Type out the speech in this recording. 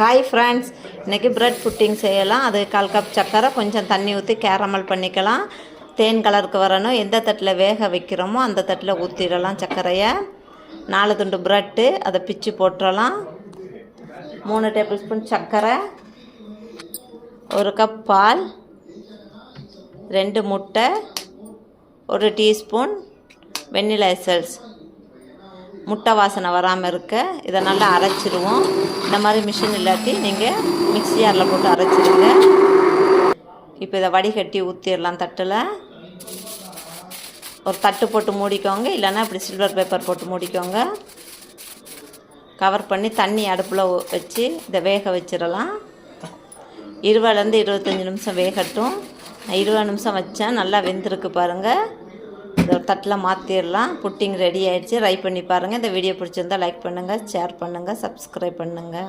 Hi friends இன்றைக்கி bread pudding செய்யலாம். அது கால் கப் சர்க்கரை கொஞ்சம் தண்ணி ஊற்றி கேரமல் பண்ணிக்கலாம். தேன் கலருக்கு வரணும். எந்த தட்டில் வேக வைக்கிறோமோ அந்த தட்டில் ஊற்றிடலாம் சர்க்கரையை நாலு துண்டு ப்ரெட்டு அதை பிச்சு போட்டுறலாம். மூணு டேபிள் ஸ்பூன் சர்க்கரை ஒரு கப் பால். ரெண்டு முட்டை. ஒரு டீஸ்பூன் வெண்ணிலா எசல்ஸ் முட்டை வாசனை வராமல் இருக்க இதை நல்லா அரைச்சிருவோம். இந்த மாதிரி மிஷின் இல்லாட்டி நீங்கள் மிக்ஸி ஜாரில் போட்டு அரைச்சிடுங்க இப்போ இதை வடிகட்டி ஊற்றிடலாம் தட்டில். ஒரு தட்டு போட்டு மூடிக்கோங்க இல்லைன்னா இப்படி சில்வர் பேப்பர் போட்டு மூடிக்கோங்க. கவர் பண்ணி தண்ணி அடுப்பில் வச்சு இதை வேக வச்சிடலாம். இருபதுலேருந்து இருபத்தஞ்சி நிமிஷம் வேகட்டும். நான் இருபது நிமிஷம் வச்சேன் நல்லா வெந்திருக்கு பாருங்கள் இந்த தட்டில் மாற்றிடலாம் புட்டிங் ரெடி ஆகிடுச்சி ட்ரை பண்ணி பாருங்கள் இந்த வீடியோ பிடிச்சிருந்தா லைக் பண்ணுங்கள் ஷேர் பண்ணுங்கள் சப்ஸ்கிரைப் பண்ணுங்கள்